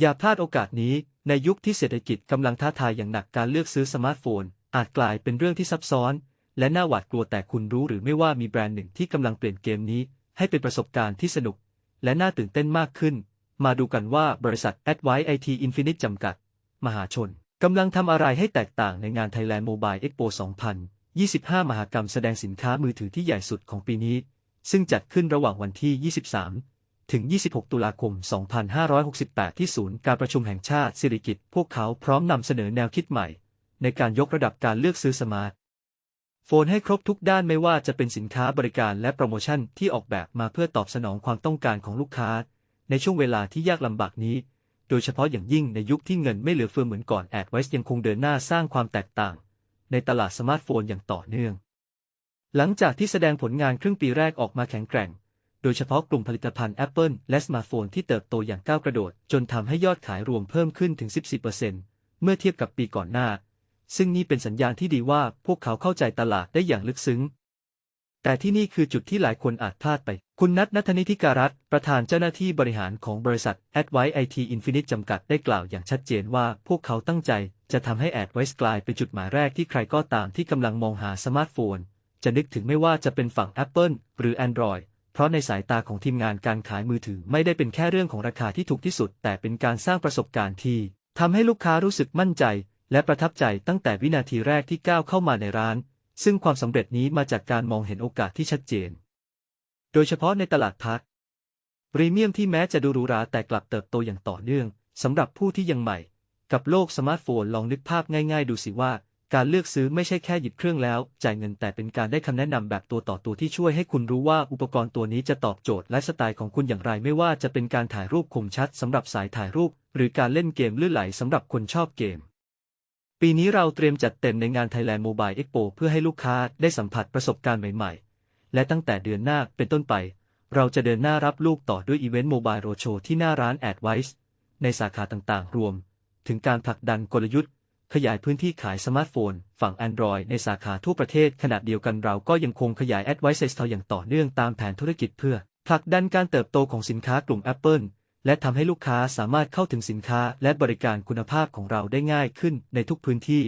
อย่าพลาดโอกาสนี้ในยุคที่เศรษฐกิจกำลังท้าทายอย่างหนักการเลือกซื้อสมาร์ทโฟน อาจกลายเป็นเรื่องที่ซับซ้อน และน่าหวาดกลัวแต่คุณรู้หรือไม่ว่ามีแบรนด์หนึ่งที่กำลังเปลี่ยนเกมนี้ ให้เป็นประสบการณ์ที่สนุก และน่าตื่นเต้นมากขึ้น มาดูกันว่าบริษัท Advice IT Infinite จำกัด มหาชนกำลังทำอะไรให้แตกต่างในงาน Thailand Mobile Expo 2025 มหกรรมแสดงสินค้ามือถือที่ใหญ่สุดของปีนี้ ซึ่งจัดขึ้นระหว่างวันที่ 23 ถึง 26 ตุลาคม 2568 ที่ศูนย์การประชุมแห่งชาติสิริกิติ์พวกเขาพร้อมนำเสนอแนวคิดใหม่ ในการยกระดับการเลือกซื้อสมาร์ทโฟนให้ครบทุกด้านไม่ว่าจะเป็นสินค้าบริการและโปรโมชั่นที่ออกแบบมาเพื่อตอบสนองความต้องการของลูกค้า ในช่วงเวลาที่ยากลำบากนี้ โดยเฉพาะอย่างยิ่งในยุคที่เงินไม่เหลือเฟือเหมือนก่อนแอดไวซ์ยังคงเดินหน้าสร้างความแตกต่าง ในตลาดสมาร์ทโฟนอย่างต่อเนื่อง หลังจากที่แสดงผลงานครึ่งปีแรกออกมาแข็งแกร่ง โดยเฉพาะกลุ่มผลิตภัณฑ์ Apple และสมาร์ทโฟนที่เติบโตอย่างก้าวกระโดด จนทำให้ยอดขายรวมเพิ่มขึ้นถึง 14%เมื่อเทียบกับปีก่อนหน้า ซึ่งนี่เป็นสัญญาณที่ดีว่าพวกเขาเข้าใจตลาดได้อย่างลึกซึ้ง แต่ที่นี่คือจุดที่หลายคนอาจพลาดไป คุณนัทนัทนิธิการัตประธานเจ้าหน้าที่บริหารของบริษัท Advice IT Infinite จำกัดได้กล่าวอย่างชัดเจนว่าพวกเขาตั้งใจจะทำให้ Advice กลายเป็นจุดหมายแรกที่ใครก็ตามที่กำลังมองหาสมาร์ทโฟนจะนึกถึงไม่ว่าจะเป็นฝั่ง Apple หรือ Android เพราะในสายตาของทีมงานการขายมือถือไม่ได้เป็นแค่เรื่องของราคาที่ถูกที่สุด แต่เป็นการสร้างประสบการณ์ที่ทำให้ลูกค้ารู้สึกมั่นใจ และประทับใจตั้งแต่วินาทีแรกที่ก้าวเข้ามาในร้าน ซึ่งความสำเร็จนี้มาจากการมองเห็นโอกาสที่ชัดเจน โดยเฉพาะในตลาดพักพรีเมียมที่แม้จะดูหรูหราแต่กลับเติบโตอย่างต่อเนื่องสำหรับผู้ที่ยังใหม่ กับโลกสมาร์ทโฟนลองนึกภาพง่าย ๆ ดูสิว่า การเลือกซื้อไม่ใช่แค่หยิบเครื่องแล้ว จ่ายเงินแต่เป็นการได้คำแนะนำแบบตัวต่อตัวที่ช่วยให้คุณรู้ว่าอุปกรณ์ตัวนี้จะตอบโจทย์ไลฟ์สไตล์ของคุณอย่างไรไม่ว่าจะเป็นการถ่ายรูปคมชัดสำหรับสายถ่ายรูป หรือการเล่นเกมลื่นไหลสำหรับคนชอบเกม ปีนี้เราเตรียมจัดเต็มในงาน Thailand Mobile Expo เพื่อให้ลูกค้าได้สัมผัสประสบการณ์ใหม่ๆ และตั้งแต่เดือนหน้าเป็นต้นไป เราจะเดินหน้ารับลูกต่อด้วยอีเวนต์โมบายโรโชที่หน้าร้าน Advice ในสาขาต่างๆ รวม ถึงการผลักดันกลยุทธ์ ขยายพื้นที่ขายสมาร์ทโฟน ฝั่ง Android ในสาขาทั่วประเทศขณะเดียวกันเราก็ยังคงขยาย Advice Store อย่างต่อเนื่องตามแผนธุรกิจเพื่อผลักดันการเติบโตของสินค้ากลุ่ม Apple และทำให้ลูกค้าสามารถเข้าถึงสินค้าและบริการคุณภาพของเราได้ง่ายขึ้นในทุกพื้นที่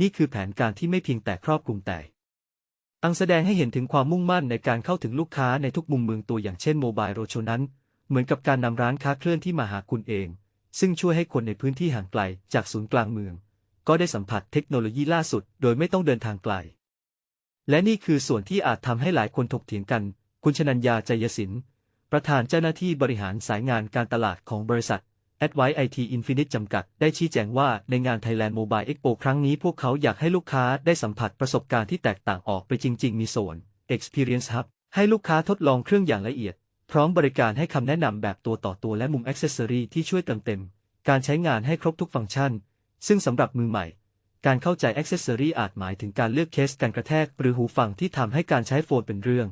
นี่คือแผนการที่ไม่เพียงแต่ครอบคลุมแต่ อังแสดงให้เห็นถึงความมุ่งมั่นในการเข้าถึงลูกค้าในทุกมุมเมืองตัวอย่างเช่นโมบายโรโชนั้น เหมือนกับการนำร้านค้าเคลื่อนที่มาหาคุณเอง ซึ่งช่วยให้คนในพื้นที่ห่างไกลจากศูนย์กลางเมือง ก็ได้สัมผัสเทคโนโลยีล่าสุด โดยไม่ต้องเดินทางไกล และนี่คือส่วนที่อาจทำให้หลายคนถกเถียงกัน คุณชนัญญาใจยศินประธานเจ้าหน้าที่บริหารสายงานการตลาดของบริษัท Advice IT Infinite จำกัด ได้ชี้แจงว่าในงาน Thailand Mobile Expo ครั้งนี้พวกเขาอยากให้ลูกค้าได้สัมผัสประสบการณ์ที่แตกต่างออกไปจริง ๆ มีโซน Experience Hub ให้ลูกค้าทดลองเครื่องอย่างละเอียด พร้อมบริการให้คำแนะนำแบบตัวต่อตัวและมุม Accessory ที่ช่วยเติมเต็ม การใช้งานให้ครบทุกฟังก์ชัน ซึ่งสำหรับมือใหม่ การเข้าใจ Accessory อาจหมายถึงการเลือกเคสการกระแทก หรือหูฟังที่ทำให้การใช้โฟนเป็นเรื่อง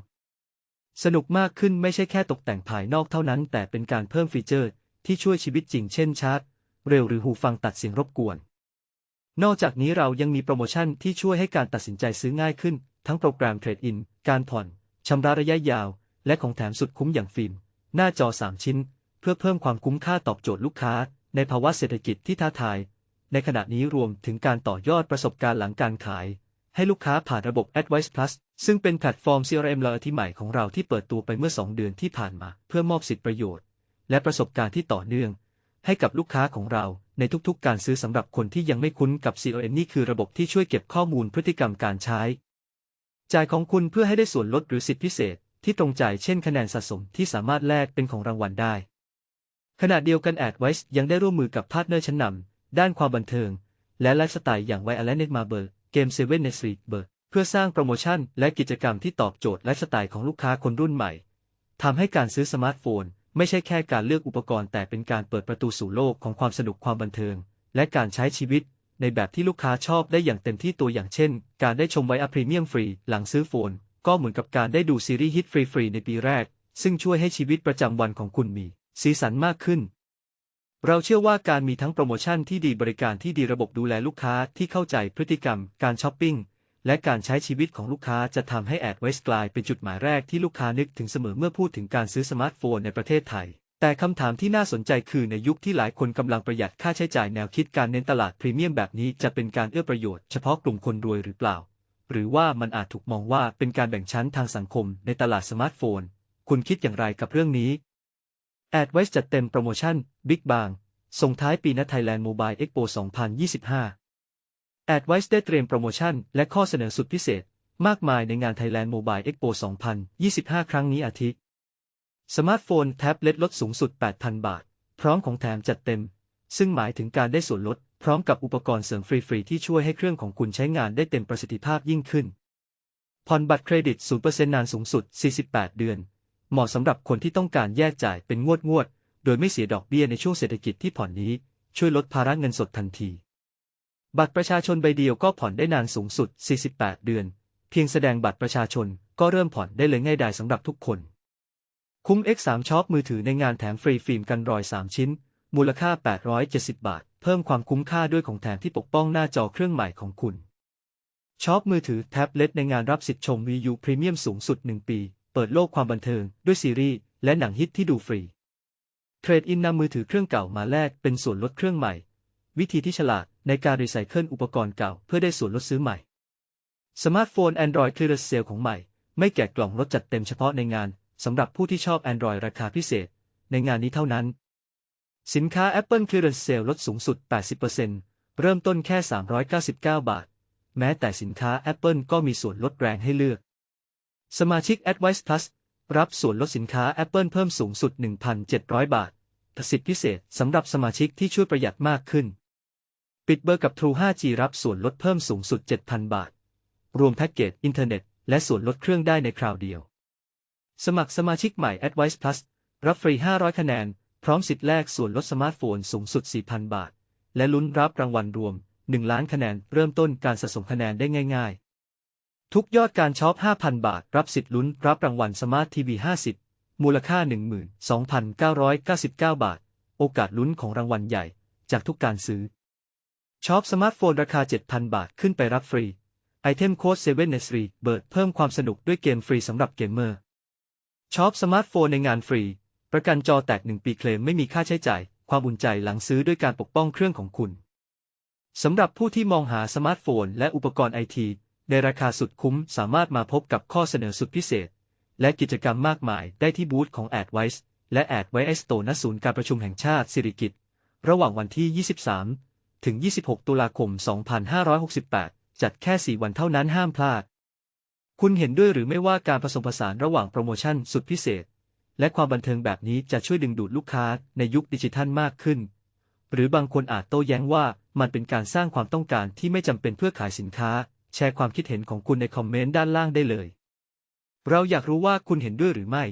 สนุกมากขึ้นไม่ใช่แค่ตกแต่งภายนอกเท่านั้น แต่เป็นการเพิ่มฟีเจอร์ ที่ช่วยชีวิตจริงเช่นชาร์จ เร็วหรือหูฟังตัดเสียงรบกวน นอกจากนี้เรายังมีโปรโมชั่นที่ช่วยให้การตัดสินใจซื้อง่ายขึ้น ทั้งโปรแกรมเทรดอินการผ่อนชำระระยะยาว และของแถมสุดคุ้มอย่างฟิล์มหน้าจอ 3 ชิ้น เพื่อเพิ่มความคุ้มค่าตอบโจทย์ลูกค้า ในภาวะเศรษฐกิจที่ท้าทาย ในขณะนี้รวมถึงการต่อยอดประสบการณ์หลังการขาย ให้ลูกค้าผ่านระบบ Advice Plus ซึ่งเป็นแพลตฟอร์ม CRM ลที่ใหม่ของเราที่เปิดตัวไปเมื่อ 2 เดือนที่ผ่านมา เพื่อมอบสิทธิประโยชน์ และประสบการณ์ที่ต่อเนื่อง ให้กับลูกค้าของเราในทุกๆ การซื้อสำหรับคนที่ยังไม่คุ้นกับ CRM นี่คือระบบที่ช่วยเก็บข้อมูลพฤติกรรมการใช้ จ่ายของคุณเพื่อให้ได้ส่วนลดหรือสิทธิพิเศษ ที่ตรงใจเช่นคะแนนสะสมที่สามารถแลกเป็นของรางวัลได้ขณะเดียวกัน Advice ยังได้ร่วมมือกับพาร์ทเนอร์ชั้นนำ ด้านความบันเทิง และไลฟ์สไตล์อย่างไวอ l เน็ตมาเบอร์เกมเซเว่นเนสรีเบอร์เพื่อสร้างโปรโมชั่นและกิจกรรมที่ตอบโจทย์ไลฟ์สไตล์ของลูกค้าคนรุ่นใหม่ทำให้การซื้อสมาร์ทโฟน ไม่ใช่แค่การเลือกอุปกรณ์แต่เป็นการเปิดประตูสู่โลกของความสนุกความบันเทิง และการใช้ชีวิต ในแบบที่ลูกค้าชอบได้อย่างเต็มที่ตัวอย่างเช่น การได้ชมไวอะพรีเมียมฟรีหลังซื้อโฟน ก็เหมือนกับการได้ดูซีรีส์ฮิตฟรีๆในปีแรก ซึ่งช่วยให้ชีวิตประจำวันของคุณมี สีสันมากขึ้น เราเชื่อว่าการมีทั้งโปรโมชั่นที่ดีบริการที่ดีระบบดูแลลูกค้าที่เข้าใจพฤติกรรม การช้อปปิ้ง และการใช้ชีวิตของลูกค้าจะทำให้แอดไวส์กลายเป็นจุดหมายแรกที่ลูกค้านึกถึงเสมอเมื่อพูดถึงการซื้อสมาร์ทโฟนในประเทศไทย แต่คำถามที่น่าสนใจคือในยุคที่หลายคนกำลังประหยัดค่าใช้จ่ายแนวคิดการเน้นตลาดพรีเมียมแบบนี้จะเป็นการเอื้อประโยชน์เฉพาะกลุ่มคนรวยหรือเปล่า หรือว่ามันอาจถูกมองว่าเป็นการแบ่งชั้นทางสังคมในตลาดสมาร์ทโฟน คุณคิดอย่างไรกับเรื่องนี้ a d v i c e จัดเต็มโปรโมชั่น Big Bang ส่งท้ายปีนัด Thailand Mobile Expo 2025 a d v i c e ได้เตรียมโปรโมชั่นและข้อเสนอสุดพิเศษ มากมายในงาน Thailand Mobile Expo 2025 ครั้งนี้อาทิสมาร์ทโฟนแท็บเล็ตลดสูงสุด 8,000 บาท พร้อมของแถมจัดเต็ม ซึ่งหมายถึงการได้ส่วนลด พร้อมกับอุปกรณ์เสริมฟรี ๆ ที่ช่วยให้เครื่องของคุณใช้งานได้เต็มประสิทธิภาพยิ่งขึ้นผ่อนบัตรเครดิต 0%นานสูงสุด 48 เดือน เหมาะสำหรับคนที่ต้องการแยกจ่ายเป็นงวดงวดๆโดยไม่เสียดอกเบี้ยในช่วงเศรษฐกิจที่ผ่อนนี้ ช่วยลดภาระเงินสดทันที บัตรประชาชนใบเดียวก็ผ่อนได้นานสูงสุด 48 เดือน เพียงแสดงบัตรประชาชนก็เริ่มผ่อนได้เลยง่ายดายสำหรับทุกคน คุ้ม X3 ช็อปมือถือในงานแถมฟรีฟิล์มกันรอย 3 ชิ้น มูลค่า 870 บาท เพิ่มความคุ้มค่าด้วยของแถมที่ปกป้องหน้าจอเครื่องใหม่ของคุณช็อปมือถือแท็บเล็ตในงานรับสิทธิ์ชม VU พรีเมียมสูงสุด 1 ปี เปิดโลกความบันเทิง ด้วยซีรีส์และหนังฮิตที่ดูฟรี เทรดอินนำมือถือเครื่องเก่ามาแลกเป็นส่วนลดเครื่องใหม่ วิธีที่ฉลาดในการรีไซเคิลอุปกรณ์เก่าเพื่อได้ส่วนลดซื้อใหม่ สมาร์ทโฟน Android Clearance Sale ของใหม่ ไม่แกะกล่องลดจัดเต็มเฉพาะในงานสำหรับผู้ที่ชอบ Android ราคาพิเศษ ในงานนี้เท่านั้น สินค้า Apple Clearance Sale ลดสูงสุด 80%เริ่มต้นแค่ 399 บาท แม้แต่สินค้า Apple ก็มีส่วนลดแรงให้เลือก สมาชิก Advice Plus รับส่วนลดสินค้า Apple เพิ่มสูงสุด 1,700 บาทสิทธิพิเศษสำหรับสมาชิกที่ช่วยประหยัดมากขึ้น ปิดเบอร์กับ True 5G รับส่วนลดเพิ่มสูงสุด 7,000 บาท รวมแพ็กเกจอินเทอร์เน็ต และส่วนลดเครื่องได้ในคราวเดียว สมัครสมาชิกใหม่ Advice Plus รับฟรี 500 คะแนน พร้อมสิทธิ์แลกส่วนลดสมาร์ทโฟนสูงสุด 4,000 บาท และลุ้นรับรางวัลรวม 1 ล้านคะแนน เริ่มต้นการสะสมคะแนนได้ง่าย ๆ ทุกยอดการช็อป 5,000 บาท รับสิทธิ์ลุ้น รับรางวัลสมาร์ททีวี 50 มูลค่า 12,999 บาท โอกาสลุ้นของรางวัลใหญ่ จากทุกการซื้อช็อปสมาร์ทโฟนราคา 7,000 บาทขึ้นไปรับฟรี ไอเทมโค้ด7 n 3เบิร์ดเพิ่มความสนุกด้วยเกมฟรีสำหรับเกมเมอร์ช็อปสมาร์ทโฟนในงานฟรี ประกันจอแตก 1 ปีเคลมไม่มีค่าใช้จ่าย ความอุ่นใจหลังซื้อด้วยการปกป้องเครื่องของคุณสำหรับผู้ที่มองหาสมาร์ทโฟนและอุปกรณ์ไอที ในราคาสุดคุ้มสามารถมาพบกับข้อเสนอสุดพิเศษ และกิจกรรมมากมายได้ที่บูธของ AdVice และ AdVice Store ณศูนย์การประชุมแห่งชาติสิริกิติ์ระหว่างวันที่ 23 ถึง 26 ตุลาคม 2568 จัดแค่ 4 วันเท่านั้นห้ามพลาด คุณเห็นด้วยหรือไม่ว่าการผสมผสานระหว่างโปรโมชั่นสุดพิเศษ และความบันเทิงแบบนี้จะช่วยดึงดูดลูกค้าในยุคดิจิทัลมากขึ้น หรือบางคนอาจโต้แย้งว่ามันเป็นการสร้างความต้องการที่ไม่จำเป็นเพื่อขายสินค้า แชร์ความคิดเห็นของคุณในคอมเมนต์ด้านล่างได้เลย เราอยากรู้ว่าคุณเห็นด้วยหรือไม่